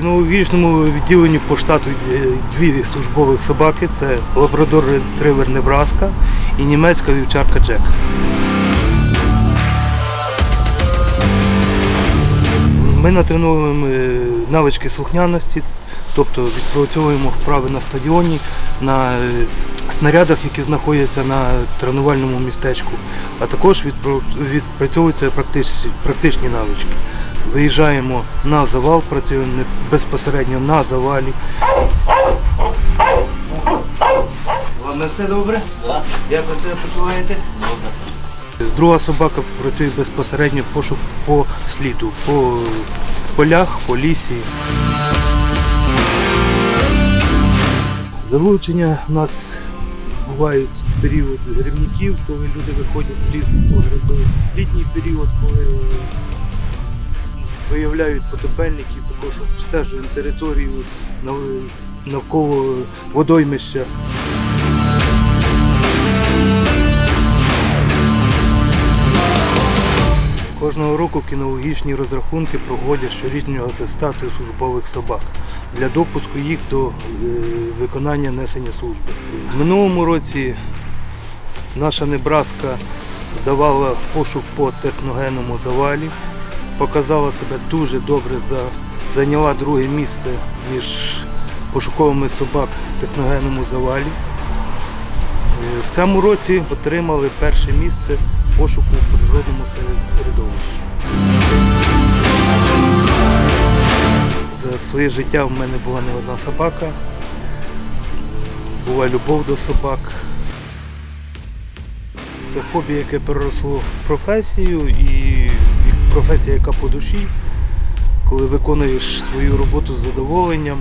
кінологічному відділенні по штату дві службових собаки. Це лабрадор ретривер Небраска і німецька вівчарка Джек. Ми натреновуємо е, навички слухняності, тобто відпрацьовуємо вправи на стадіоні, на е, снарядах, які знаходяться на тренувальному містечку, а також відпрацьовуються практичні навички. Виїжджаємо на завал, працюємо безпосередньо на завалі. Вам все добре? Да. Як ви себе почуваєте? Добре. Друга собака працює безпосередньо пошук по сліду, по полях, по лісі. Залучення у нас бувають період грибників, коли люди виходять в ліс по гриби. Літній період, коли виявляють потопельників, також обстежуємо територію навколо водоймища. Кожного року кінологічні розрахунки проводять щорічну атестацію службових собак для допуску їх до е, виконання несення служби. В минулому році наша Небраска здавала пошук по техногенному завалі, показала себе дуже добре, зайняла друге місце між пошуковими собак в техногенному завалі. Е, В цьому році отримали перше місце пошуку в природному середовищі. За своє життя в мене була не одна собака, була любов до собак. Це хобі, яке переросло в професію і професія, яка по душі, коли виконуєш свою роботу з задоволенням.